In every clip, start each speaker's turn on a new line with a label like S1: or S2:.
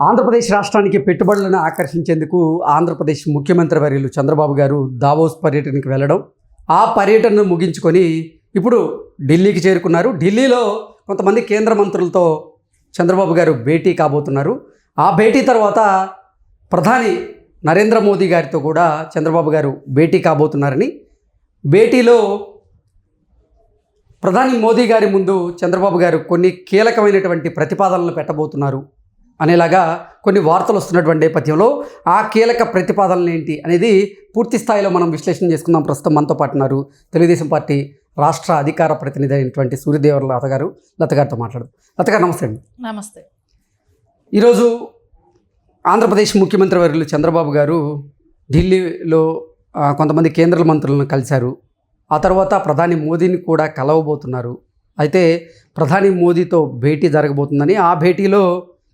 S1: ఆంధ్రప్రదేశ్ రాష్ట్రానికి పెట్టుబడులను ఆకర్షించేందుకు ఆంధ్రప్రదేశ్ ముఖ్యమంత్రి వర్యులు చంద్రబాబు గారు దావోస్ పర్యటనకి వెళ్ళడం ఆ పర్యటనను ముగించుకొని ఇప్పుడు ఢిల్లీకి చేరుకున్నారు. ఢిల్లీలో కొంతమంది కేంద్ర మంత్రులతో చంద్రబాబు గారు భేటీ కాబోతున్నారు. ఆ భేటీ తర్వాత ప్రధాని నరేంద్ర మోదీ గారితో కూడా చంద్రబాబు గారు భేటీ కాబోతున్నారని భేటీలో ప్రధాని మోదీ గారి ముందు చంద్రబాబు గారు కొన్ని కీలకమైనటువంటి ప్రతిపాదనలు పెట్టబోతున్నారు. అనేలాగా కొన్ని వార్తలు వస్తున్నటువంటి నేపథ్యంలో ఆ కీలక ప్రతిపాదనలు ఏంటి అనేది పూర్తి స్థాయిలో మనం విశ్లేషణ చేసుకుందాం. ప్రస్తుతం మనతో పాటు ఉన్నారు తెలుగుదేశం పార్టీ రాష్ట్ర అధికార ప్రతినిధి అయినటువంటి సూర్యదేవర లత గారు. లత గారితో మాట్లాడదు. లత గారు నమస్తే అండి.
S2: నమస్తే.
S1: ఈరోజు ఆంధ్రప్రదేశ్ ముఖ్యమంత్రి వర్యులు చంద్రబాబు గారు ఢిల్లీలో కొంతమంది కేంద్ర మంత్రులను కలిశారు. ఆ తర్వాత ప్రధాని మోదీని కూడా కలవబోతున్నారు. అయితే ప్రధాని మోదీతో భేటీ జరగబోతుందని ఆ భేటీలో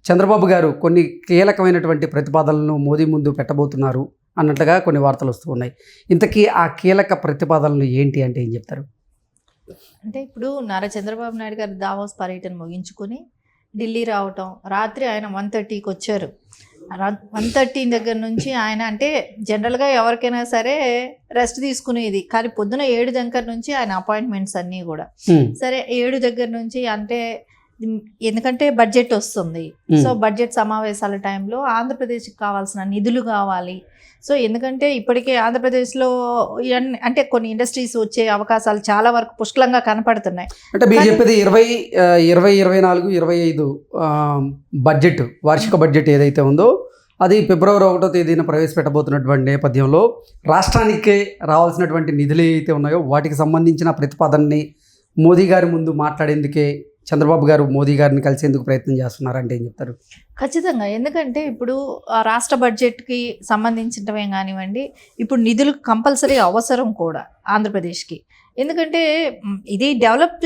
S1: చంద్రబాబు గారు కొన్ని కీలకమైనటువంటి ప్రతిపాదనలను మోదీ ముందు పెట్టబోతున్నారు అన్నట్లుగా కొన్ని వార్తలు వస్తూ ఉన్నాయి. ఇంతకీ ఆ కీలక ప్రతిపాదనలు ఏంటి అంటే ఏం చెప్తారు?
S2: అంటే ఇప్పుడు నారా చంద్రబాబు నాయుడు గారు దావోస్ పర్యటన ముగించుకొని ఢిల్లీ రావటం రాత్రి ఆయన వన్ థర్టీకి వచ్చారు. వన్ థర్టీ దగ్గర నుంచి ఆయన అంటే జనరల్గా ఎవరికైనా సరే రెస్ట్ తీసుకునేది. కానీ పొద్దున ఏడు దగ్గర నుంచి ఆయన అపాయింట్మెంట్స్ అన్నీ కూడా. సరే ఏడు దగ్గర నుంచి అంటే ఎందుకంటే బడ్జెట్ వస్తుంది. సో బడ్జెట్ సమావేశాల టైంలో ఆంధ్రప్రదేశ్కి కావాల్సిన నిధులు కావాలి. సో ఎందుకంటే ఇప్పటికే ఆంధ్రప్రదేశ్లో అంటే కొన్ని ఇండస్ట్రీస్ వచ్చే అవకాశాలు చాలా వరకు పుష్కలంగా కనపడుతున్నాయి.
S1: అంటే మీరు చెప్పేది ఇరవై ఇరవై ఇరవై నాలుగు ఇరవై ఐదు బడ్జెట్ వార్షిక బడ్జెట్ ఏదైతే ఉందో అది ఫిబ్రవరి ఒకటో తేదీన ప్రవేశపెట్టబోతున్నటువంటి నేపథ్యంలో రాష్ట్రానికి రావాల్సినటువంటి నిధులు ఏవైతే ఉన్నాయో వాటికి సంబంధించిన ప్రతిపాదనని మోదీ గారి ముందు మాట్లాడేందుకే చంద్రబాబు గారు మోదీ గారిని కలిసేందుకు ప్రయత్నం చేస్తున్నారంటే ఏం చెప్తారు?
S2: ఖచ్చితంగా. ఎందుకంటే ఇప్పుడు ఆ రాష్ట్ర బడ్జెట్కి సంబంధించినవే కానివ్వండి ఇప్పుడు నిధులు కంపల్సరీ అవసరం కూడా ఆంధ్రప్రదేశ్కి. ఎందుకంటే ఇది డెవలప్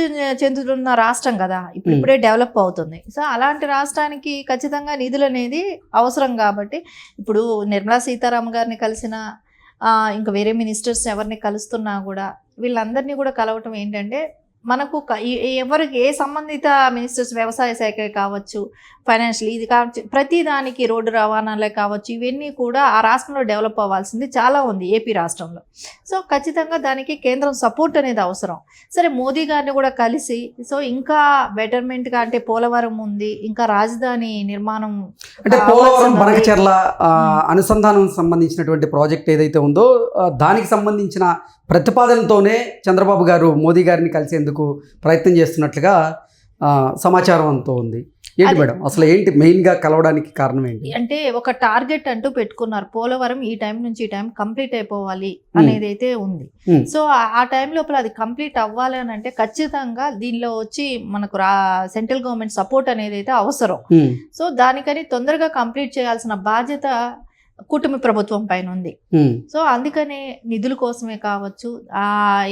S2: చెందుతున్న రాష్ట్రం కదా ఇప్పుడు. ఇప్పుడే డెవలప్ అవుతుంది. సో అలాంటి రాష్ట్రానికి ఖచ్చితంగా నిధులు అనేది అవసరం కాబట్టి ఇప్పుడు నిర్మలా సీతారామన్ గారిని కలిసిన ఇంకా వేరే మినిస్టర్స్ ఎవరిని కలుస్తున్నా కూడా వీళ్ళందరినీ కూడా కలవటం ఏంటంటే మనకు ఎవరికి ఏ సంబంధిత మినిస్టర్స్ వ్యవసాయ శాఖ కావచ్చు ఫైనాన్షియల్ ఇది కావచ్చు ప్రతి దానికి రోడ్డు రవాణాలే కావచ్చు ఇవన్నీ కూడా ఆ రాష్ట్రంలో డెవలప్ అవ్వాల్సింది చాలా ఉంది ఏపీ రాష్ట్రంలో సో ఖచ్చితంగా దానికి కేంద్రం సపోర్ట్ అనేది అవసరం సరే మోదీ గారిని కూడా కలిసి సో ఇంకా బెటర్మెంట్గా అంటే పోలవరం ఉంది ఇంకా రాజధాని నిర్మాణం
S1: అంటే పోలవరం బనకచెర్ల. అనుసంధానం సంబంధించినటువంటి ప్రాజెక్ట్ ఏదైతే ఉందో దానికి సంబంధించిన ప్రతిపాదనతోనే చంద్రబాబు గారు మోదీ గారిని కలిసేందుకు ప్రయత్నం చేస్తున్నట్లుగా సమాచారం అంతా ఉంది. ఏంటి మేడం? అసలు ఏంటి మెయిన్గా కలవడానికి కారణం ఏంటి?
S2: అంటే ఒక టార్గెట్ అంటూ పెట్టుకున్నారు. పోలవరం ఈ టైం నుంచి ఈ టైం కంప్లీట్ అయిపోవాలి అనేది అయితే ఉంది. సో ఆ- టైం లోపల అది కంప్లీట్ అవ్వాలి అని అంటే ఖచ్చితంగా దీనిలో వచ్చి మనకు సెంట్రల్ గవర్నమెంట్ సపోర్ట్ అనేది అయితే అవసరం. సో దానికని తొందరగా కంప్లీట్ చేయాల్సిన బాధ్యత కూటమి ప్రభుత్వం పైన ఉంది. సో అందుకనే నిధుల కోసమే కావచ్చు ఆ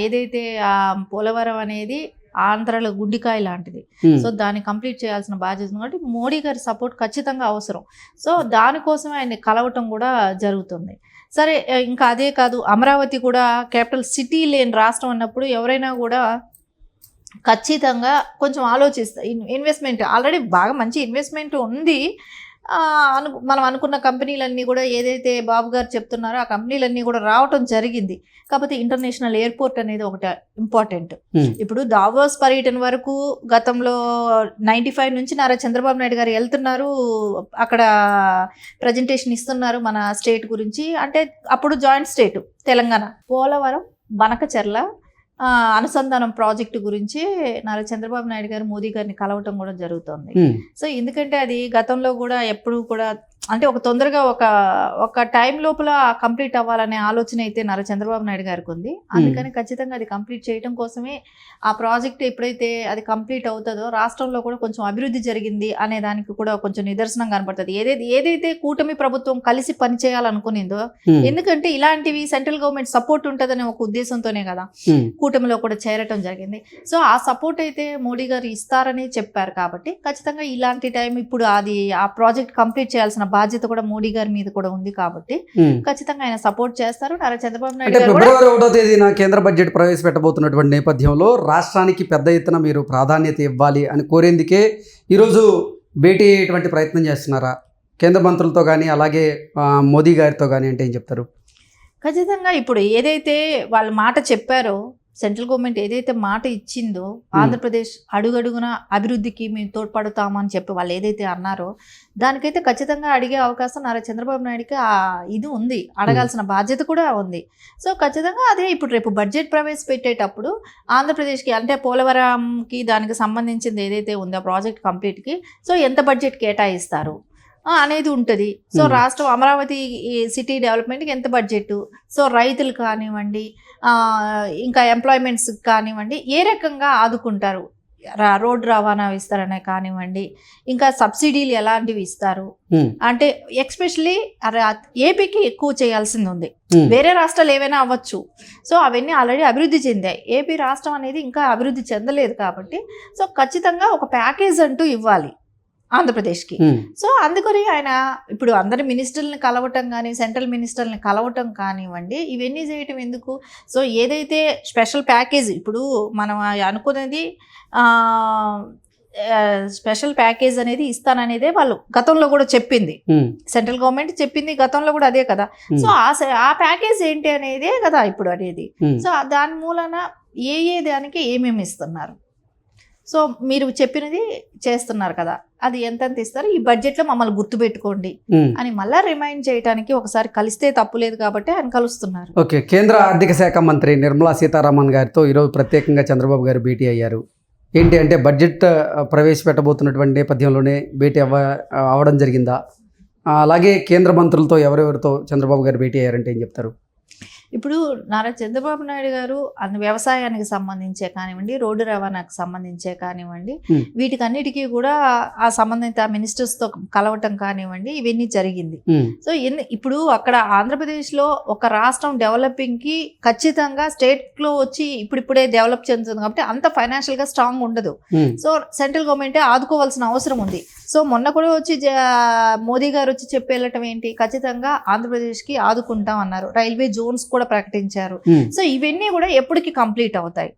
S2: ఏదైతే ఆ పోలవరం అనేది ఆంధ్రలో గుడ్డికాయ లాంటిది. సో దాన్ని కంప్లీట్ చేయాల్సిన బాధ్యత కాబట్టి మోడీ గారి సపోర్ట్ ఖచ్చితంగా అవసరం. సో దానికోసమే ఆయన్ని కలవటం కూడా జరుగుతుంది. సరే ఇంకా అదే కాదు అమరావతి కూడా క్యాపిటల్ సిటీ లేని రాష్ట్రం అన్నప్పుడు ఎవరైనా కూడా ఖచ్చితంగా కొంచెం ఆలోచిస్తా ఇన్వెస్ట్మెంట్ ఆల్రెడీ బాగా మంచి ఇన్వెస్ట్మెంట్ ఉంది. అను మనం అనుకున్న కంపెనీలన్నీ కూడా ఏదైతే బాబు గారు చెప్తున్నారో ఆ కంపెనీలన్నీ కూడా రావటం జరిగింది. కాకపోతే ఇంటర్నేషనల్ ఎయిర్పోర్ట్ అనేది ఒకటి ఇంపార్టెంట్. ఇప్పుడు దావోస్ పర్యటన వరకు గతంలో నైంటీ ఫైవ్ నుంచి నారా చంద్రబాబు నాయుడు గారు వెళ్తున్నారు. అక్కడ ప్రజెంటేషన్ ఇస్తున్నారు మన స్టేట్ గురించి. అంటే అప్పుడు జాయింట్ స్టేట్ తెలంగాణ. పోలవరం బనకచెర్ల అనుసంధానం ప్రాజెక్టు గురించి నారా చంద్రబాబు నాయుడు గారు మోదీ గారిని కలవటం కూడా జరుగుతుంది. సో ఎందుకంటే అది గతంలో కూడా ఎప్పుడు కూడా అంటే ఒక తొందరగా ఒక ఒక టైం లోపల కంప్లీట్ అవ్వాలనే ఆలోచన అయితే నారా చంద్రబాబు నాయుడు గారికి ఉంది అందుకని ఖచ్చితంగా అది కంప్లీట్ చేయడం కోసమే ఆ ప్రాజెక్ట్ ఎప్పుడైతే అది కంప్లీట్ అవుతుందో రాష్ట్రంలో కూడా కొంచెం అభివృద్ధి జరిగింది అనే దానికి కూడా కొంచెం నిదర్శనం కనపడుతుంది ఏదైతే ఏదైతే కూటమి ప్రభుత్వం కలిసి పనిచేయాలనుకునిందో. ఎందుకంటే ఇలాంటివి సెంట్రల్ గవర్నమెంట్ సపోర్ట్ ఉంటుందనే ఒక ఉద్దేశంతోనే కదా. కూటమిలో కూడా చేరటం జరిగింది సో ఆ సపోర్ట్ అయితే మోడీ గారు ఇస్తారని చెప్పారు కాబట్టి ఖచ్చితంగా ఇలాంటి టైం ఇప్పుడు అది ఆ ప్రాజెక్ట్ కంప్లీట్ చేయాల్సిన బాధ్యత కూడా మోడీ గారి మీద కూడా ఉంది కాబట్టి. ఖచ్చితంగా ఆయన సపోర్ట్ చేస్తారు. నారా చంద్రబాబు నాయుడు
S1: ఫిబ్రవరి ఒకటో తేదీన కేంద్ర బడ్జెట్ ప్రవేశపెట్టబోతున్నటువంటి నేపథ్యంలో రాష్ట్రానికి పెద్ద ఎత్తున మీరు ప్రాధాన్యత ఇవ్వాలి అని కోరేందుకే ఈరోజు భేటీ అయ్యేటువంటి ప్రయత్నం చేస్తున్నారా? కేంద్ర మంత్రులతో కానీ అలాగే మోదీ గారితో కానీ అంటే ఏం చెప్తారు?
S2: ఖచ్చితంగా ఇప్పుడు ఏదైతే వాళ్ళ మాట చెప్పారో సెంట్రల్ గవర్నమెంట్ ఏదైతే మాట ఇచ్చిందో ఆంధ్రప్రదేశ్ అడుగడుగున అభివృద్ధికి మేము తోడ్పడుతామని చెప్పి వాళ్ళు ఏదైతే అన్నారో దానికైతే ఖచ్చితంగా అడిగే అవకాశం నారా చంద్రబాబు నాయుడుకి ఆ ఇది ఉంది. అడగాల్సిన బాధ్యత కూడా ఉంది. సో ఖచ్చితంగా అదే ఇప్పుడు రేపు బడ్జెట్ ప్రవేశపెట్టేటప్పుడు ఆంధ్రప్రదేశ్కి అంటే పోలవరంకి దానికి సంబంధించింది ఏదైతే ఉందో ప్రాజెక్ట్ కంప్లీట్కి సో ఎంత బడ్జెట్ కేటాయిస్తారు? అనేది ఉంటుంది. సో. రాష్ట్రం అమరావతి సిటీ డెవలప్మెంట్కి ఎంత బడ్జెట్ సో రైతులు కానివ్వండి ఇంకా ఎంప్లాయ్మెంట్స్ కానివ్వండి ఏ రకంగా ఆదుకుంటారు? రా రోడ్డు రవాణా విస్తరణ కానివ్వండి ఇంకా సబ్సిడీలు ఎలాంటివి ఇస్తారు? అంటే ఎక్స్పెషలీ ఏపీకి ఎక్కువ చేయాల్సింది ఉంది. వేరే రాష్ట్రాలు ఏవైనా అవ్వచ్చు. సో అవన్నీ ఆల్రెడీ అభివృద్ధి చెందాయి. ఏపీ రాష్ట్రం అనేది ఇంకా అభివృద్ధి చెందలేదు కాబట్టి సో ఖచ్చితంగా ఒక ప్యాకేజ్ అంటూ ఇవ్వాలి. ఆంధ్రప్రదేశ్కి. సో అందుకని ఆయన ఇప్పుడు అందరి మినిస్టర్ని కలవటం కానీ సెంట్రల్ మినిస్టర్ని కలవటం కానివ్వండి ఇవన్నీ చేయటం ఎందుకు? సో ఏదైతే స్పెషల్ ప్యాకేజ్ ఇప్పుడు మనం అనుకునేది స్పెషల్ ప్యాకేజ్ అనేది ఇస్తాననేదే వాళ్ళు గతంలో కూడా చెప్పింది. సెంట్రల్ గవర్నమెంట్ చెప్పింది గతంలో కూడా అదే కదా. సో ఆ ఆ ప్యాకేజ్ ఏంటి అనేదే కదా ఇప్పుడు అనేది. సో దాని మూలన ఏ ఏ దానికి ఏమేమి ఇస్తున్నారు? సో మీరు చెప్పినది చేస్తున్నారు కదా. అది ఎంతెంత ఇస్తారు? ఈ బడ్జెట్లో మమ్మల్ని గుర్తుపెట్టుకోండి. అని మళ్ళీ రిమైండ్ చేయడానికి ఒకసారి కలిస్తే తప్పు లేదు కాబట్టి ఆయన కలుస్తున్నారు.
S1: ఓకే. కేంద్ర ఆర్థిక శాఖ మంత్రి నిర్మలా సీతారామన్ గారితో ఈరోజు ప్రత్యేకంగా చంద్రబాబు గారు భేటీ అయ్యారు. ఏంటి అంటే బడ్జెట్ ప్రవేశపెట్టబోతున్నటువంటి నేపథ్యంలోనే భేటీ అవ్వ అవడం జరిగిందా? అలాగే కేంద్ర మంత్రులతో ఎవరెవరితో చంద్రబాబు గారు భేటీ అయ్యారంటే ఏం చెప్తారు?
S2: ఇప్పుడు నారా చంద్రబాబు నాయుడు గారు అన్ని వ్యవసాయానికి సంబంధించే కానివ్వండి రోడ్డు రవాణాకు సంబంధించే కానివ్వండి. వీటికన్నిటికీ కూడా ఆ సంబంధిత మినిస్టర్స్తో కలవటం కానివ్వండి ఇవన్నీ జరిగింది. సో ఇప్పుడు అక్కడ ఆంధ్రప్రదేశ్లో ఒక రాష్ట్రం డెవలపింగ్కి ఖచ్చితంగా స్టేట్లో వచ్చి ఇప్పుడిప్పుడే డెవలప్ చెందుతుంది కాబట్టి అంత ఫైనాన్షియల్గా స్ట్రాంగ్ ఉండదు. సో సెంట్రల్ గవర్నమెంటే ఆదుకోవాల్సిన అవసరం ఉంది. సో మొన్న కూడా వచ్చి మోదీ గారు వచ్చి చెప్పి వెళ్ళటం ఏంటి? ఖచ్చితంగా ఆంధ్రప్రదేశ్కి ఆదుకుంటాం అన్నారు. రైల్వే జోన్స్ కూడా ప్రకటించారు. సో ఇవన్నీ కూడా ఎప్పటికి కంప్లీట్ అవుతాయి.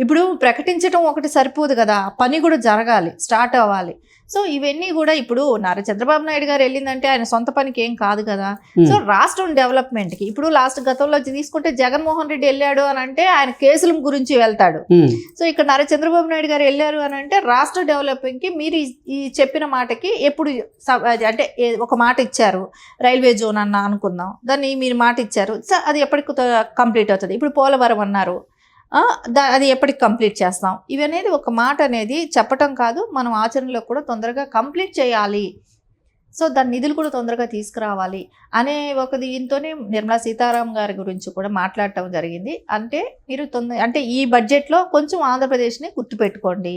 S2: ఇప్పుడు ప్రకటించడం ఒకటి సరిపోదు కదా పని కూడా జరగాలి స్టార్ట్ అవ్వాలి. సో ఇవన్నీ కూడా ఇప్పుడు నారా చంద్రబాబు నాయుడు గారు వెళ్ళిందంటే ఆయన సొంత పనికి ఏం కాదు కదా. సో రాష్ట్రం డెవలప్మెంట్కి ఇప్పుడు లాస్ట్ గతంలో తీసుకుంటే జగన్మోహన్ రెడ్డి వెళ్ళాడు అని అంటే ఆయన కేసుల గురించి వెళ్తాడు. సో ఇక్కడ నారా చంద్రబాబు నాయుడు గారు వెళ్ళారు అని అంటే రాష్ట్ర డెవలపింగ్కి మీరు ఈ- చెప్పిన మాటకి ఎప్పుడు అంటే ఒక మాట ఇచ్చారు. రైల్వే జోన్ అన్న అనుకుందాం. దాన్ని మీరు మాట ఇచ్చారు. సో అది ఎప్పటికి కంప్లీట్ అవుతుంది. ఇప్పుడు పోలవరం అన్నారు. అది ఎప్పటికి కంప్లీట్ చేస్తాం. ఇవనేది ఒక మాట అనేది చెప్పటం కాదు మనం ఆచరణలో కూడా తొందరగా కంప్లీట్ చేయాలి. సో దాని నిధులు కూడా తొందరగా తీసుకురావాలి అనే ఒక దీంతోనే నిర్మలా సీతారాం గారి గురించి కూడా మాట్లాడటం జరిగింది. అంటే మీరు తొందర అంటే ఈ బడ్జెట్లో కొంచెం ఆంధ్రప్రదేశ్ని గుర్తుపెట్టుకోండి.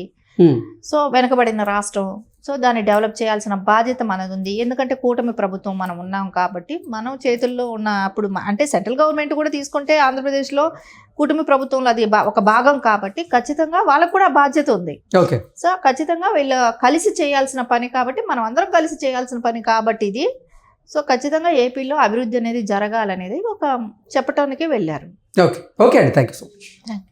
S2: సో వెనకబడిన రాష్ట్రం సో దాన్ని డెవలప్ చేయాల్సిన బాధ్యత మనది ఉంది ఎందుకంటే కూటమి ప్రభుత్వం మనం ఉన్నాం కాబట్టి మనం చేతుల్లో ఉన్న అప్పుడు అంటే సెంట్రల్ గవర్నమెంట్ కూడా తీసుకుంటే ఆంధ్రప్రదేశ్లో కూటమి ప్రభుత్వంలో అది ఒక భాగం కాబట్టి ఖచ్చితంగా వాళ్ళకు కూడా బాధ్యత ఉంది.
S1: ఓకే.
S2: సో ఖచ్చితంగా వీళ్ళు కలిసి చేయాల్సిన పని కాబట్టి మనం అందరం కలిసి చేయాల్సిన పని కాబట్టి ఇది. సో ఖచ్చితంగా ఏపీలో అభివృద్ధి అనేది జరగాలనేది ఒక చెప్పటానికే వెళ్ళారు.
S1: ఓకే. ఓకే అండి. Thank you so much.
S2: Thank